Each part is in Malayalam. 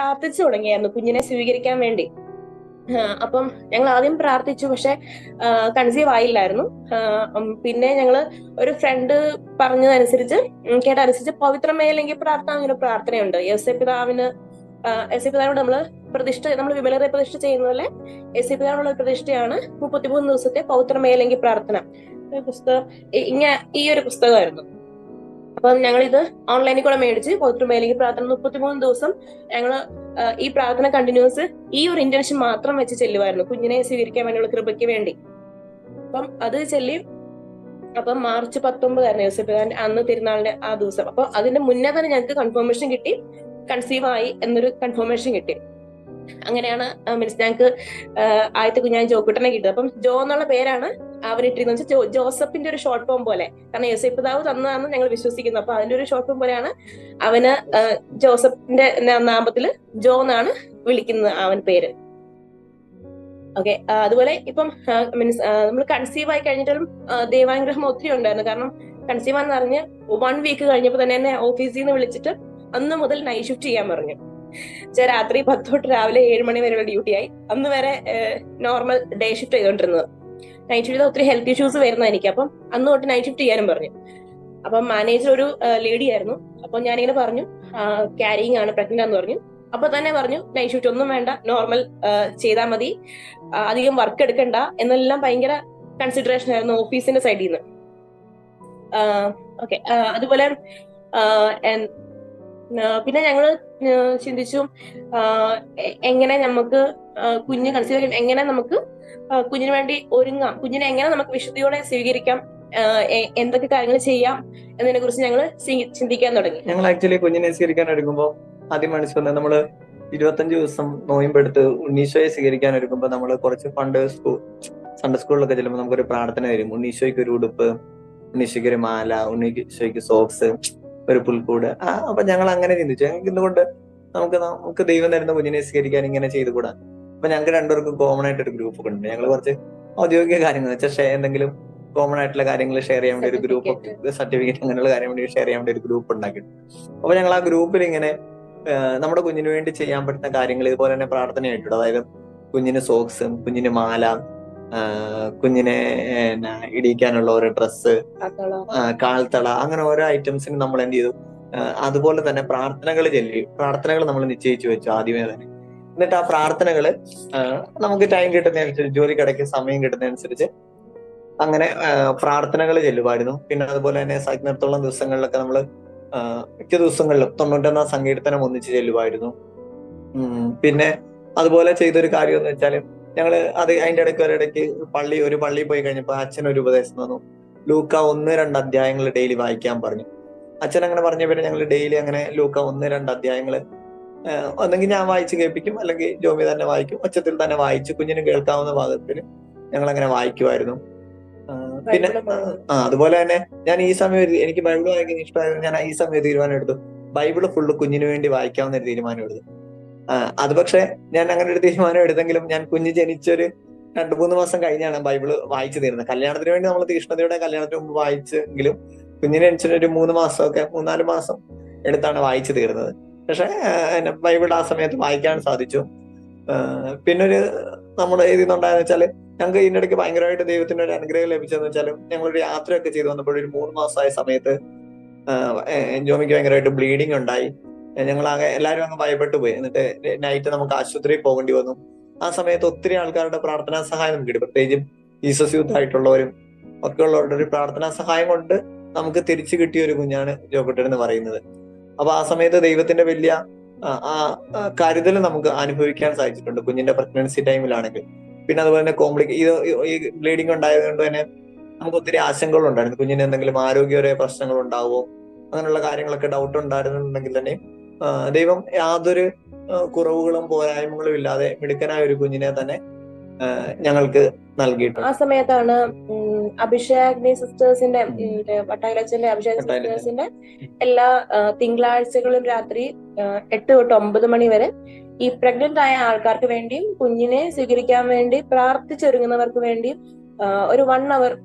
പ്രാർത്ഥിച്ചു തുടങ്ങിയായിരുന്നു കുഞ്ഞിനെ സ്വീകരിക്കാൻ വേണ്ടി. അപ്പം ഞങ്ങൾ ആദ്യം പ്രാർത്ഥിച്ചു പക്ഷെ കൺസീവ് ആയില്ലായിരുന്നു. പിന്നെ ഞങ്ങൾ ഒരു ഫ്രണ്ട് പറഞ്ഞതനുസരിച്ച് കേട്ടനുസരിച്ച് പവിത്രമേലെങ്കിൽ പ്രാർത്ഥന അങ്ങനെ പ്രാർത്ഥനയുണ്ട്. എ പിതാവിന് എസ് പിതാവിനോട് നമ്മൾ പ്രതിഷ്ഠ നമ്മൾ വിമലരെ പ്രതിഷ്ഠ ചെയ്യുന്ന പോലെ എസ് പിതാവിനുള്ള പ്രതിഷ്ഠയാണ് മുപ്പത്തിമൂന്ന് ദിവസത്തെ പൗത്രമേലെങ്കിൽ പ്രാർത്ഥന. പുസ്തകം ഇങ്ങനെ ഇങ്ങ ഈ ഒരു പുസ്തകമായിരുന്നു. അപ്പം ഞങ്ങൾ ഇത് ഓൺലൈനിൽ കൂടെ മേടിച്ച് പൗത്രമേലെങ്കിൽ പ്രാർത്ഥന മുപ്പത്തിമൂന്ന് ദിവസം ഞങ്ങൾ ഈ പ്രാർത്ഥന കണ്ടിന്യൂസ് ഈ ഒരു ഇന്റൻഷൻ മാത്രം വെച്ച് ചെല്ലുമായിരുന്നു കുഞ്ഞിനെ സ്വീകരിക്കാൻ വേണ്ടിയുള്ള കൃപയ്ക്ക് വേണ്ടി. അപ്പം അത് ചെല്ലി അപ്പം മാർച്ച് പത്തൊമ്പതായിരുന്നു യോസഫ് അന്ന് തിരുനാളിന്റെ ആ ദിവസം. അപ്പൊ അതിന്റെ മുന്നേ തന്നെ ഞങ്ങൾക്ക് കൺഫർമേഷൻ കിട്ടി കൺസീവ് ആയി എന്നൊരു കൺഫർമേഷൻ കിട്ടി. അങ്ങനെയാണ് മീൻസ് ഞങ്ങൾക്ക് ആദ്യത്തെ കുഞ്ഞാൻ ജോക്കുട്ടനെ കിട്ടിയത്. അപ്പം ജോ എന്നുള്ള പേരാണ് അവനിട്ടിരുന്നത് വെച്ചാൽ ജോസഫിന്റെ ഒരു ഷോർട്ട് ഫോം പോലെ. കാരണം യോസഫ് പിതാവ് തന്നതാണെന്ന് ഞങ്ങൾ വിശ്വസിക്കുന്നു. അപ്പൊ അതിന്റെ ഒരു ഷോർട്ട് ഫോം പോലെയാണ് അവന് ജോസഫിന്റെ നാമത്തിൽ ജോ എന്നാണ് വിളിക്കുന്നത് അവൻ പേര്. ഓക്കെ അതുപോലെ ഇപ്പം മീൻസ് നമ്മൾ കൺസീവ് ആയി കഴിഞ്ഞിട്ടും ദൈവാനുഗ്രഹം ഒത്തിരി ഉണ്ടായിരുന്നു. കാരണം കൺസീവ് ആണെന്ന് അറിഞ്ഞ് വൺ വീക്ക് കഴിഞ്ഞപ്പോൾ തന്നെ എന്നെ ഓഫീസിൽ നിന്ന് വിളിച്ചിട്ട് അന്ന് മുതൽ നൈറ്റ് ഷിഫ്റ്റ് ചെയ്യാൻ പറഞ്ഞു. രാത്രി പത്ത് തൊട്ട് രാവിലെ ഏഴ് മണി വരെയുള്ള ഡ്യൂട്ടി ആയി. അന്ന് വരെ നോർമൽ ഡേ ഷിഫ്റ്റ് ചെയ്തോണ്ടിരുന്നത്. നൈറ്റ് ഷിഫ്റ്റ് ഒത്തിരി ഹെൽത്ത് ഇഷ്യൂസ് വരുന്ന എനിക്ക് അപ്പം അന്ന് തൊട്ട് നൈറ്റ് ഷിഫ്റ്റ് ചെയ്യാനും പറഞ്ഞു. അപ്പം മാനേജർ ഒരു ലേഡി ആയിരുന്നു. അപ്പൊ ഞാനിങ്ങനെ പറഞ്ഞു ക്യാരിങ് ആണ് പ്രഗ്നന്റ് ആണെന്ന് പറഞ്ഞു. അപ്പൊ തന്നെ പറഞ്ഞു നൈറ്റ് ഷിഫ്റ്റ് ഒന്നും വേണ്ട നോർമൽ ചെയ്താൽ മതി. അധികം വർക്ക് എടുക്കണ്ട. എന്നെല്ലാം ഭയങ്കര കൺസിഡറേഷൻ ആയിരുന്നു ഓഫീസിന്റെ സൈഡിൽ നിന്ന് ഓക്കെ അതുപോലെ പിന്നെ ഞങ്ങൾ ചിന്തിച്ചു എങ്ങനെ നമുക്ക് കുഞ്ഞ് കൺസീവ് എങ്ങനെ നമുക്ക് കുഞ്ഞിന് വേണ്ടി ഒരുങ്ങാം. കുഞ്ഞിനെ എങ്ങനെ നമുക്ക് വിശുദ്ധിയോടെ സ്വീകരിക്കാം എന്തൊക്കെ കാര്യങ്ങൾ ചെയ്യാം എന്നതിനെ കുറിച്ച് ഞങ്ങൾ ചിന്തിക്കാൻ തുടങ്ങി. ഞങ്ങൾ ആക്ച്വലി കുഞ്ഞിനെ സ്വീകരിക്കാൻ എടുക്കുമ്പോൾ ആദ്യം മനസ്സിൽ നമ്മൾ ഇരുപത്തഞ്ച് ദിവസം നോയമ്പെടുത്ത് ഉണ്ണീശോയെ സ്വീകരിക്കാൻ എടുക്കുമ്പോൾ നമ്മൾ കുറച്ച് ഫണ്ട് സ്കൂൾ സൺഡേ സ്കൂളിലൊക്കെ ചെല്ലുമ്പോൾ നമുക്കൊരു പ്രാർത്ഥന വരും. ഉണ്ണീശോയ്ക്ക് ഒരു ഉടുപ്പ് ഉണ്ണീശോയ്ക്ക് ഒരു മാല ഉണ്ണീശോയ്ക്ക് സോക്സ് ഒരു പുൽക്കൂട്. അപ്പൊ ഞങ്ങൾ അങ്ങനെ ചിന്തിച്ചു. ഞങ്ങൾക്ക് ഇന്നുകൊണ്ട് നമുക്ക് നമുക്ക് ദൈവം തരുന്ന കുഞ്ഞിനെ സ്വീകരിക്കാൻ ഇങ്ങനെ ചെയ്തുകൂടാ? അപ്പൊ ഞങ്ങൾക്ക് രണ്ടുപേർക്കും കോമൺ ആയിട്ട് ഒരു ഗ്രൂപ്പ് ഒക്കെ ഉണ്ട്. ഞങ്ങൾ കുറച്ച് ഔദ്യോഗിക കാര്യങ്ങൾ വെച്ചാൽ ഷെയർ എന്തെങ്കിലും കോമൺ ആയിട്ടുള്ള കാര്യങ്ങൾ ഷെയർ ചെയ്യാൻ വേണ്ടി ഒരു ഗ്രൂപ്പ് സർട്ടിഫിക്കറ്റ് അങ്ങനെയുള്ള കാര്യം വേണ്ടി ഷെയർ ചെയ്യാൻ വേണ്ടി ഒരു ഗ്രൂപ്പ് ഉണ്ടാക്കിയിട്ടുണ്ട് അപ്പൊ ഞങ്ങൾ ആ ഗ്രൂപ്പിൽ ഇങ്ങനെ നമ്മുടെ കുഞ്ഞിന് വേണ്ടി ചെയ്യാൻ പറ്റുന്ന കാര്യങ്ങൾ ഇതുപോലെ തന്നെ പ്രാർത്ഥനയായിട്ടുണ്ട് അതായത് കുഞ്ഞിന് സോക്സ് കുഞ്ഞിന് മാല കുഞ്ഞിനെ ഇടിക്കാനുള്ള ഓരോ ഡ്രസ്സ് കാൽത്തള അങ്ങനെ ഓരോ ഐറ്റംസിന് നമ്മൾ എന്ത് ചെയ്തു? അതുപോലെ തന്നെ പ്രാർത്ഥനകൾ ചൊല്ലി പ്രാർത്ഥനകൾ നമ്മൾ നിശ്ചയിച്ചു വെച്ചു ആദ്യമേ തന്നെ. എന്നിട്ട് ആ പ്രാർത്ഥനകൾ നമുക്ക് ടൈം കിട്ടുന്നതനുസരിച്ച് ജോലിക്കിടയ്ക്ക് സമയം കിട്ടുന്നതനുസരിച്ച് അങ്ങനെ പ്രാർത്ഥനകൾ ചെല്ലുമായിരുന്നു. പിന്നെ അതുപോലെ തന്നെ സജ്ഞത്തോളം ദിവസങ്ങളിലൊക്കെ നമ്മൾ മിക്ക ദിവസങ്ങളിലും തൊണ്ണൂറ്റൊന്നാം സങ്കീർത്തനം ഒന്നിച്ച് ചെല്ലുമായിരുന്നു. പിന്നെ അതുപോലെ ചെയ്തൊരു കാര്യം എന്ന് വെച്ചാൽ ഞങ്ങൾ അത് അതിന്റെ ഇടയ്ക്ക് ഒരിടയ്ക്ക് പള്ളി ഒരു പള്ളി പോയി കഴിഞ്ഞപ്പോൾ അച്ഛൻ ഒരു ഉപദേശം തന്നു. ലൂക്ക ഒന്ന് രണ്ട് അധ്യായങ്ങൾ ഡെയിലി വായിക്കാൻ പറഞ്ഞു. അച്ഛൻ അങ്ങനെ പറഞ്ഞ പിന്നെ ഞങ്ങൾ ഡെയിലി അങ്ങനെ ലൂക്ക ഒന്ന് രണ്ട് അധ്യായങ്ങൾ ഒന്നെങ്കിൽ ഞാൻ വായിച്ച് കേൾപ്പിക്കും. അല്ലെങ്കിൽ ജോമി തന്നെ വായിക്കും. ഒച്ചത്തിൽ തന്നെ വായിച്ച് കുഞ്ഞിന് കേൾക്കാവുന്ന ഭാഗത്തിൽ ഞങ്ങൾ അങ്ങനെ വായിക്കുമായിരുന്നു പിന്നെ ആ അതുപോലെ തന്നെ ഞാൻ ഈ സമയം എനിക്ക് ബൈബിൾ വായിക്കാൻ ഇഷ്ടമായിരുന്നു ഞാൻ ഈ സമയം തീരുമാനം എടുത്തു ബൈബിൾ ഫുള്ള് കുഞ്ഞിന് വേണ്ടി വായിക്കാവുന്ന ഒരു തീരുമാനം എടുത്തു അത് പക്ഷെ ഞാൻ അങ്ങനെ ഒരു തീരുമാനം എടുത്തെങ്കിലും ഞാൻ കുഞ്ഞ് ജനിച്ചൊരു രണ്ടു മൂന്ന് മാസം കഴിഞ്ഞാണ് ബൈബിൾ വായിച്ചു തീരുന്നത് കല്യാണത്തിന് വേണ്ടി നമ്മൾ തീഷ്ണതയുടെ കല്യാണത്തിന് മുമ്പ് വായിച്ചെങ്കിലും കുഞ്ഞിനെ ജനിച്ചൊരു ഒരു മൂന്ന് മാസമൊക്കെ മൂന്നാൽ മാസം എടുത്താണ് വായിച്ചു തീർന്നത്. പക്ഷെ ബൈബിൾ ആ സമയത്ത് വായിക്കാൻ സാധിച്ചു. പിന്നൊരു നമ്മുടെ എഴുതുന്നുണ്ടായെന്ന് വെച്ചാൽ ഞങ്ങൾക്ക് ഇതിനിടയ്ക്ക് ഭയങ്കരമായിട്ട് ദൈവത്തിന്റെ ഒരു അനുഗ്രഹം ലഭിച്ചതെന്ന് വെച്ചാലും ഞങ്ങളൊരു യാത്രയൊക്കെ ചെയ്തു വന്നപ്പോൾ ഒരു മൂന്ന് മാസമായ സമയത്ത് എൻജോമിക്ക് ഭയങ്കരമായിട്ട് ബ്ലീഡിങ് ഉണ്ടായി. ഞങ്ങൾ ആകെ എല്ലാവരും അങ്ങ് ഭയപ്പെട്ടു പോയി. എന്നിട്ട് നൈറ്റ് നമുക്ക് ആശുപത്രിയിൽ പോകേണ്ടി വന്നു. ആ സമയത്ത് ഒത്തിരി ആൾക്കാരുടെ പ്രാർത്ഥനാ സഹായം നമുക്ക് കിട്ടി പ്രത്യേകിച്ചും ജീസസ് യൂത്ത് ആയിട്ടുള്ളവരും ഒക്കെ ഉള്ളവരുടെ ഒരു പ്രാർത്ഥനാ സഹായം കൊണ്ട് നമുക്ക് തിരിച്ചു കിട്ടിയ ഒരു കുഞ്ഞാണ് ജോക്കുട്ടൻ എന്ന് പറയുന്നത്. അപ്പൊ ആ സമയത്ത് ദൈവത്തിന്റെ വലിയ ആ, കരുതൽ നമുക്ക് അനുഭവിക്കാൻ സാധിച്ചിട്ടുണ്ട് കുഞ്ഞിന്റെ പ്രഗ്നൻസി ടൈമിലാണെങ്കിൽ പിന്നെ അതുപോലെ തന്നെ കോംപ്ലിക്കേ ഇത് ഈ ബ്ലീഡിംഗ് ഉണ്ടായത് കൊണ്ട് തന്നെ നമുക്ക് ഒത്തിരി ആശങ്കകളുണ്ടായിരുന്നു കുഞ്ഞിന് എന്തെങ്കിലും ആരോഗ്യപരമായ പ്രശ്നങ്ങൾ ഉണ്ടാവുമോ? അങ്ങനെയുള്ള കാര്യങ്ങളൊക്കെ ഡൗട്ട് ഉണ്ടായിരുന്നുണ്ടെങ്കിൽ തന്നെ ദൈവം യാതൊരു കുറവുകളും പോരായ്മകളും ഇല്ലാതെ മിടുക്കനായ ഒരു കുഞ്ഞിനെ തന്നെ ഞങ്ങൾക്ക് നൽകിയിട്ടുണ്ട്. ആ സമയത്താണ് അഭിഷേക് സിസ്റ്റേഴ്സിന്റെ വട്ടായിലച്ചന്റെ അഭിഷേക് സിസ്റ്റേഴ്സിന്റെ എല്ലാ തിങ്കളാഴ്ചകളും രാത്രി എട്ട് തൊട്ട് ഒമ്പത് മണി വരെ ഈ പ്രഗ്നന്റ് ആയ ആൾക്കാർക്ക് വേണ്ടിയും കുഞ്ഞിനെ സ്വീകരിക്കാൻ വേണ്ടി പ്രാർത്ഥിച്ചൊരുങ്ങുന്നവർക്ക് വേണ്ടിയും ഒരു വൺ അവർ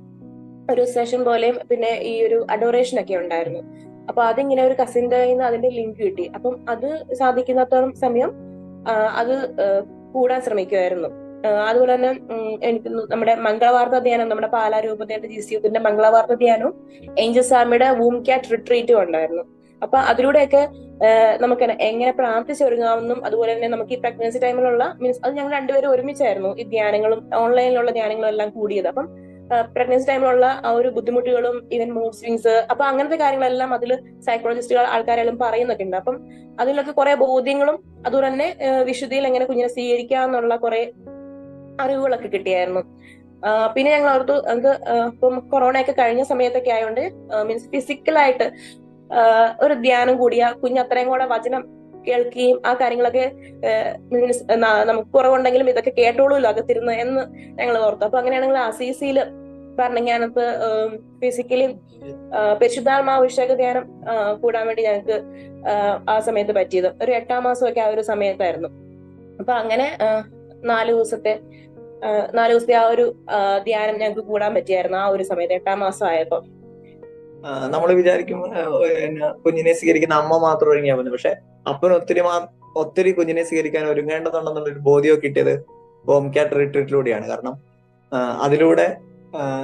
ഒരു സെഷൻ പോലെയും പിന്നെ ഈ ഒരു അഡോറേഷൻ ഒക്കെ ഉണ്ടായിരുന്നു. അപ്പൊ അതിങ്ങനെ ഒരു കസിന്റെ കയ്യിൽ നിന്ന് അതിന്റെ ലിങ്ക് കിട്ടി. അപ്പം അത് സാധിക്കുന്നത്തോളം സമയം അത് കൂടാൻ ശ്രമിക്കുമായിരുന്നു അതുപോലെ തന്നെ എനിക്ക് നമ്മുടെ മംഗളവാർത്ത ധ്യാനം നമ്മുടെ പാലാ രൂപതയുടെ ജി സി മംഗളവാർത്ത ധ്യാനവും ഏഞ്ചൽ സ്വാമിയുടെ വൂം ക്യാറ്റ് റിട്രീറ്റും ഉണ്ടായിരുന്നു. അപ്പൊ അതിലൂടെയൊക്കെ നമുക്ക് എങ്ങനെ പ്രാർത്ഥിച്ചൊരുങ്ങാമെന്നും അതുപോലെ തന്നെ നമുക്ക് ഈ പ്രഗ്നൻസി ടൈമിലുള്ള മീൻസ് അത് ഞങ്ങൾ രണ്ടുപേരും ഒരുമിച്ചായിരുന്നു ഈ ധ്യാനങ്ങളും ഓൺലൈനിലുള്ള ധ്യാനങ്ങളും എല്ലാം കൂടിയത്. അപ്പം പ്രഗ്നൻസി ടൈമിലുള്ള ആ ഒരു ബുദ്ധിമുട്ടുകളും ഇവൻ മൂഡ് സ്വിങ്സ് അപ്പൊ അങ്ങനത്തെ കാര്യങ്ങളെല്ലാം അതിൽ സൈക്കോളജിസ്റ്റുകൾ ആൾക്കാരെല്ലാം പറയുന്നൊക്കെ ഉണ്ട്. അപ്പം അതിലൊക്കെ കുറെ ബോധ്യങ്ങളും അതുപോലെ തന്നെ വിശുദ്ധിയിൽ എങ്ങനെ കുഞ്ഞിനെ സ്വീകരിക്കാന്നുള്ള കുറെ അറിവുകളൊക്കെ കിട്ടിയായിരുന്നു. പിന്നെ ഞങ്ങൾ ഓർത്തു ആ, ഇപ്പം കൊറോണ ഒക്കെ കഴിഞ്ഞ സമയത്തൊക്കെ ആയതുകൊണ്ട് മീൻസ് ഫിസിക്കലായിട്ട് ഒരു ധ്യാനം കൂടിയ കുഞ്ഞ് അത്രയും കൂടെ വചനം കേൾക്കുകയും ആ കാര്യങ്ങളൊക്കെ മീൻസ് നമുക്ക് കുറവുണ്ടെങ്കിലും ഇതൊക്കെ കേട്ടോളൂല്ലോ അകത്തിരുന്ന് എന്ന് ഞങ്ങൾ ഓർത്തു. അപ്പൊ അങ്ങനെയാണെങ്കിൽ അസീസിയിൽ ഭരണജ്ഞാനത്ത് ഫിസിക്കലി പരിശുദ്ധാത്മാ അഭിഷേക ധ്യാനം കൂടാൻ വേണ്ടി ഞങ്ങൾക്ക് ആ, സമയത്ത് പറ്റിയത്. ഒരു എട്ടാം മാസമൊക്കെ ആ ഒരു സമയത്തായിരുന്നു. അപ്പൊ അങ്ങനെ നാലു ദിവസത്തെ നാല് ദിവസത്തെ ആ ഒരു ധ്യാനം ഞങ്ങൾക്ക് കൂടാൻ പറ്റിയായിരുന്നു ആ ഒരു സമയത്ത് എട്ടാം മാസം ആയപ്പോ. നമ്മൾ വിചാരിക്കും കുഞ്ഞിനെ സ്വീകരിക്കുന്ന അമ്മ മാത്രം ഒരുങ്ങിയാൽ മതി. പക്ഷെ അപ്പന് ഒത്തിരി ഒത്തിരി കുഞ്ഞിനെ സ്വീകരിക്കാൻ ഒരുങ്ങേണ്ടതുണ്ടെന്നുള്ള ഒരു ബോധ്യമൊക്കെ കിട്ടിയത് ഹോം ക്യാറ്റ് റിട്രീറ്റിലൂടെയാണ്. കാരണം അതിലൂടെ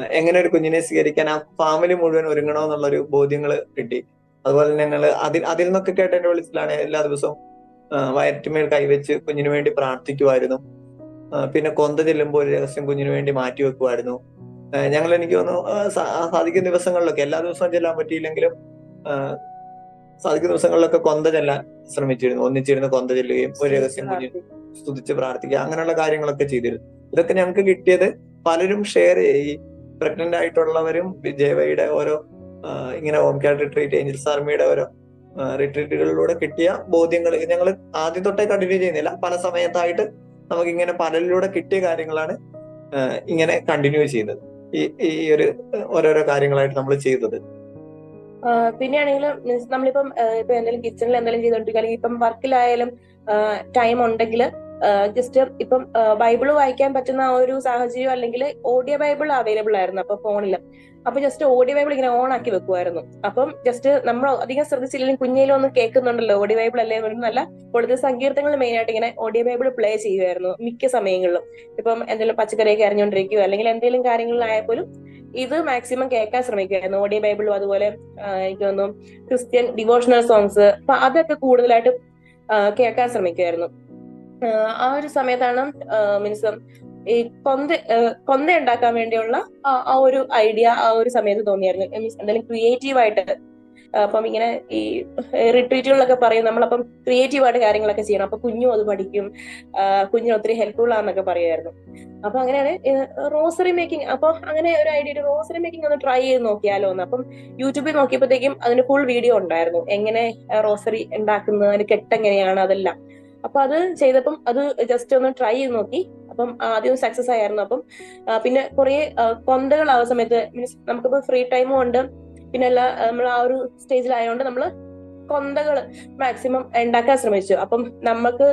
എങ്ങനെ ഒരു കുഞ്ഞിനെ സ്വീകരിക്കാൻ ആ ഫാമിലി മുഴുവൻ ഒരുങ്ങണമെന്നുള്ളൊരു ബോധ്യങ്ങൾ കിട്ടി. അതുപോലെ ഞങ്ങൾ അതിൽ അതിൽ നിന്നൊക്കെ കേട്ട എന്റെ വിളിച്ചിലാണ് എല്ലാ ദിവസവും വയറ്റുമേൽ കൈവച്ച് കുഞ്ഞിനു വേണ്ടി പ്രാർത്ഥിക്കുമായിരുന്നു. പിന്നെ കൊന്ത ചെല്ലുമ്പോൾ ഒരു രഹസ്യം കുഞ്ഞിന് വേണ്ടി മാറ്റി വെക്കുമായിരുന്നു ഞങ്ങൾ എനിക്ക് തോന്നുന്നു സാധിക്കുന്ന ദിവസങ്ങളിലൊക്കെ എല്ലാ ദിവസവും ചെല്ലാൻ പറ്റിയില്ലെങ്കിലും സാധിക്കുന്ന ദിവസങ്ങളിലൊക്കെ കൊന്ത ചെല്ലാൻ ശ്രമിച്ചിരുന്നു. ഒന്നിച്ചിരുന്ന് കൊന്ത ചെല്ലുകയും ഒരു രഹസ്യം കുഞ്ഞിന് സ്തുതിച്ച് പ്രാർത്ഥിക്കുക. അങ്ങനെയുള്ള കാര്യങ്ങളൊക്കെ ചെയ്തിരുന്നു. ഇതൊക്കെ ഞങ്ങൾക്ക് കിട്ടിയത് പലരും ഷെയർ ഈ പ്രഗ്നന്റ് ആയിട്ടുള്ളവരും വിജയവയുടെ ഓരോ ഇങ്ങനെ ഹോം കെയർ റിട്രീറ്റ് ഏഞ്ചൽ ആർമിയുടെ ഓരോ റിട്രീറ്റുകളിലൂടെ കിട്ടിയ ബോധ്യങ്ങൾ ഞങ്ങൾ ആദ്യം തൊട്ടേ കണ്ടിന്യൂ ചെയ്യുന്നില്ല. പല സമയത്തായിട്ട് നമുക്ക് ഇങ്ങനെ പലരിലൂടെ കിട്ടിയ കാര്യങ്ങളാണ് ഇങ്ങനെ കണ്ടിന്യൂ ചെയ്യുന്നത്. ഈ ഈ ഒരു ഓരോരോ കാര്യങ്ങളായിട്ട് നമ്മൾ ചെയ്തത് പിന്നെയാണെങ്കിൽ നമ്മളിപ്പം ഇപ്പൊ എന്തെങ്കിലും കിച്ചണിൽ എന്തെങ്കിലും ചെയ്തോണ്ടിരിക്കുക അല്ലെങ്കിൽ ഇപ്പം വർക്കിലായാലും ടൈം ഉണ്ടെങ്കിൽ ജസ്റ്റ് ഇപ്പം ബൈബിൾ വായിക്കാൻ പറ്റുന്ന ഒരു സാഹചര്യം അല്ലെങ്കിൽ ഓഡിയോ ബൈബിൾ അവൈലബിൾ ആയിരുന്നു അപ്പൊ ഫോണിൽ അപ്പൊ ജസ്റ്റ് ഓഡിയോ ബൈബിൾ ഇങ്ങനെ ഓൺ ആക്കി വെക്കുമായിരുന്നു അപ്പം ജസ്റ്റ് നമ്മൾ അധികം ശ്രദ്ധിച്ചില്ലെങ്കിൽ കുഞ്ഞിലും ഒന്ന് കേൾക്കുന്നുണ്ടല്ലോ ഓഡിയോ ബൈബിൾ അല്ലേ നല്ല കൂടുതൽ സങ്കീർത്തങ്ങൾ മെയിൻ ആയിട്ട് ഇങ്ങനെ ഓഡിയോ ബൈബിൾ പ്ലേ ചെയ്യുമായിരുന്നു മിക്ക സമയങ്ങളിലും. ഇപ്പം എന്തെങ്കിലും പച്ചക്കറിയൊക്കെ അറിഞ്ഞുകൊണ്ടിരിക്കുകയോ അല്ലെങ്കിൽ എന്തെങ്കിലും കാര്യങ്ങളിലായാൽ പോലും ഇത് മാക്സിമം കേൾക്കാൻ ശ്രമിക്കുമായിരുന്നു ഓഡിയോ ബൈബിളും അതുപോലെ എനിക്ക് തോന്നുന്നു ക്രിസ്ത്യൻ ഡിവോഷണൽ സോങ്സ് അപ്പൊ അതൊക്കെ കൂടുതലായിട്ട് കേൾക്കാൻ ശ്രമിക്കുമായിരുന്നു ആ, ഒരു സമയത്താണ് മീൻസ് ഈ കൊന്ത കൊന്ത ഉണ്ടാക്കാൻ വേണ്ടിയുള്ള ആ ഒരു ഐഡിയ ആ ഒരു സമയത്ത് തോന്നിയായിരുന്നു. മീൻസ് എന്തെങ്കിലും ക്രിയേറ്റീവ് ആയിട്ട് അപ്പം ഇങ്ങനെ ഈ റിട്രീറ്റുകളിലൊക്കെ പറയും നമ്മളപ്പം ക്രിയേറ്റീവ് ആയിട്ട് കാര്യങ്ങളൊക്കെ ചെയ്യണം. അപ്പൊ കുഞ്ഞു അത് പഠിക്കും കുഞ്ഞിന് ഒത്തിരി ഹെൽപ്ഫുൾ ആണെന്നൊക്കെ പറയുമായിരുന്നു. അപ്പൊ അങ്ങനെയാണ് റോസറി മേക്കിംഗ് അപ്പൊ അങ്ങനെ ഒരു ഐഡിയ റോസറി മേക്കിംഗ് ഒന്ന് ട്രൈ ചെയ്ത് നോക്കിയാലോ എന്ന്. അപ്പം യൂട്യൂബിൽ നോക്കിയപ്പോഴത്തേക്കും അതിന് ഫുൾ വീഡിയോ ഉണ്ടായിരുന്നു. എങ്ങനെ റോസറി ഉണ്ടാക്കുന്നത് അതിന് കെട്ടെങ്ങനെയാണ് അതെല്ലാം. അപ്പൊ അത് ചെയ്തപ്പം അത് ജസ്റ്റ് ഒന്ന് ട്രൈ ചെയ്ത് നോക്കി. അപ്പം ആദ്യം സക്സസ് ആയിരുന്നു അപ്പം പിന്നെ കുറെ കൊന്തകൾ ആ സമയത്ത് മീൻസ് നമുക്കിപ്പോ ഫ്രീ ടൈമും ഉണ്ട്. പിന്നെ അല്ല നമ്മൾ ആ ഒരു സ്റ്റേജിലായതുകൊണ്ട് നമ്മൾ കൊന്തകൾ മാക്സിമം ഉണ്ടാക്കാൻ ശ്രമിച്ചു. അപ്പം നമുക്ക്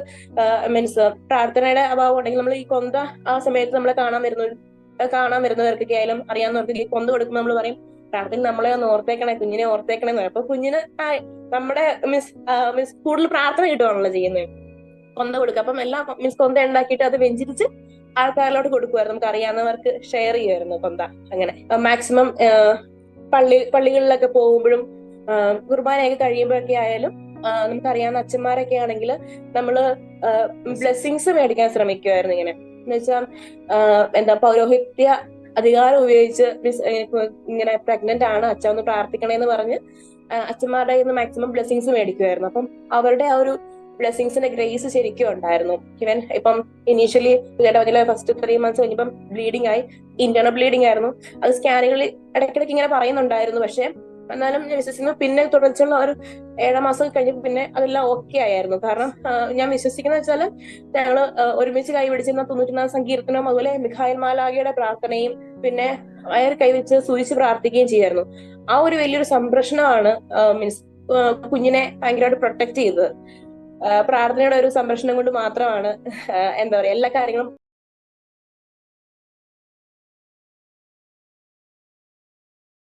മീൻസ് പ്രാർത്ഥനയുടെ അഭാവം ഉണ്ടെങ്കിൽ നമ്മൾ ഈ കൊന്ത ആ സമയത്ത് നമ്മളെ കാണാൻ വരുന്ന കാണാൻ വരുന്നവർക്കൊക്കെ ആയാലും അറിയാവുന്നവർക്ക് ഈ കൊന്ത കൊടുക്കുമ്പോൾ നമ്മൾ പറയും പ്രാർത്ഥന നമ്മളെ ഒന്ന് ഓർത്തേക്കണേ കുഞ്ഞിനെ ഓർത്തേക്കണേ അപ്പൊ കുഞ്ഞിന് നമ്മുടെ മീൻസ് മീൻസ് കൂടുതൽ പ്രാർത്ഥന കിട്ടുവാണല്ലോ ചെയ്യുന്നത്. കൊന്ത കൊടുക്കുക. അപ്പം എല്ലാ മീൻസ് കൊന്ത ഉണ്ടാക്കിയിട്ട് അത് വെഞ്ചിരിച്ച് ആൾക്കാരിലോട്ട് കൊടുക്കുമായിരുന്നു നമുക്ക് അറിയാവുന്നവർക്ക് ഷെയർ ചെയ്യുമായിരുന്നു കൊന്ത. അങ്ങനെ. മാക്സിമം പള്ളി പള്ളികളിലൊക്കെ പോകുമ്പോഴും കുർബാനയൊക്കെ കഴിയുമ്പോഴൊക്കെ ആയാലും നമുക്കറിയാവുന്ന അച്ഛന്മാരൊക്കെ ആണെങ്കിൽ നമ്മൾ ബ്ലെസ്സിങ്സ് മേടിക്കാൻ ശ്രമിക്കുമായിരുന്നു ഇങ്ങനെ. എന്ന് വെച്ചാൽ എന്താ പൗരോഹിത്യ അധികാരം ഉപയോഗിച്ച് ഇങ്ങനെ പ്രഗ്നന്റ് ആണ്. അച്ഛൻ ഒന്ന് പ്രാർത്ഥിക്കണേന്ന് പറഞ്ഞ് അച്ഛന്മാരുടെ കയ്യിൽ നിന്ന് മാക്സിമം ബ്ലെസ്സിങ്സ് മേടിക്കുമായിരുന്നു അപ്പം അവരുടെ ആ ഒരു ബ്ലെസ്സിങ്സിന്റെ ഗ്രേസ് ശരിക്കും ഉണ്ടായിരുന്നു. ഇവൻ ഇപ്പം ഇനീഷ്യലി ഫസ്റ്റ് ത്രീ മന്ത്സ് കഴിഞ്ഞപ്പം ബ്ലീഡിംഗ് ആയി. ഇന്റേണൽ ബ്ലീഡിംഗ് ആയിരുന്നു. അത് സ്കാനുകളിൽ ഇടയ്ക്കിടയ്ക്ക് ഇങ്ങനെ പറയുന്നുണ്ടായിരുന്നു. പക്ഷെ എന്നാലും ഞാൻ വിശ്വസിക്കുന്നു പിന്നെ തുടർച്ചയുള്ള ഒരു ഏഴാം മാസം കഴിഞ്ഞപ്പോൾ പിന്നെ അതെല്ലാം ഓക്കെ ആയിരുന്നു. കാരണം ഞാൻ വിശ്വസിക്കുന്ന വെച്ചാൽ ഞങ്ങൾ ഒരുമിച്ച് കൈപിടിച്ചിരുന്ന തൊണ്ണൂറ്റിനാല് സങ്കീർത്തനവും അതുപോലെ മിഖായൽ മാലാഗയുടെ പ്രാർത്ഥനയും പിന്നെ അയർ കൈവച്ച് സൂചിച്ച് പ്രാർത്ഥിക്കുകയും ചെയ്യായിരുന്നു ആ ഒരു വലിയൊരു സംരക്ഷണമാണ് മീൻസ് കുഞ്ഞിനെ ഭയങ്കരമായിട്ട് പ്രൊട്ടക്ട് ചെയ്തത്. പ്രാർത്ഥനയുടെ ഒരു സംരക്ഷണം കൊണ്ട് മാത്രമാണ് എന്താ പറയാ എല്ലാ കാര്യങ്ങളും